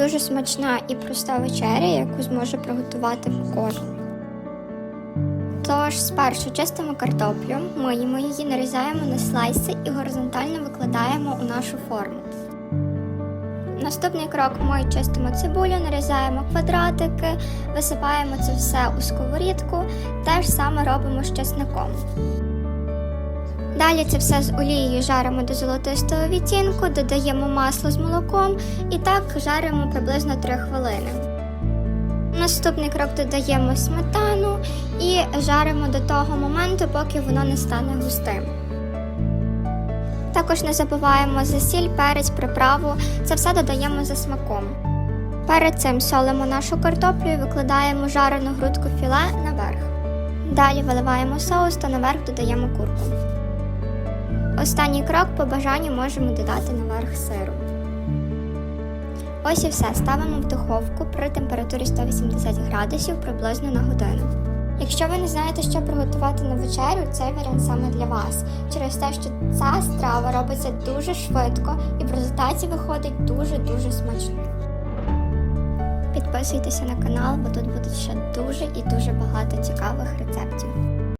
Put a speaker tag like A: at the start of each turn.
A: дуже смачна і проста вечеря, яку зможе приготувати кожен. Тож спершу чистимо картоплю, миємо її, нарізаємо на слайси і горизонтально викладаємо у нашу форму. Наступний крок ми чистимо цибулю, нарізаємо квадратики, висипаємо це все у сковорідку, те ж саме робимо з чесником. Далі це все з олією жаримо до золотистого відтінку, додаємо масло з молоком і так жаримо приблизно 3 хвилини. Наступний крок додаємо сметану і жаримо до того моменту, поки воно не стане густим. Також не забуваємо за сіль, перець, приправу. Це все додаємо за смаком. Перед цим солимо нашу картоплю і викладаємо жарену грудку філе наверх. Далі виливаємо соус та наверх додаємо курку. Останній крок по бажанню можемо додати наверх сиру. Ось і все. Ставимо в духовку при температурі 180 градусів приблизно на годину. Якщо ви не знаєте, що приготувати на вечерю, цей варіант саме для вас. Через те, що ця страва робиться дуже швидко і в результаті виходить дуже-дуже смачно. Підписуйтеся на канал, бо тут буде ще дуже і дуже багато цікавих рецептів.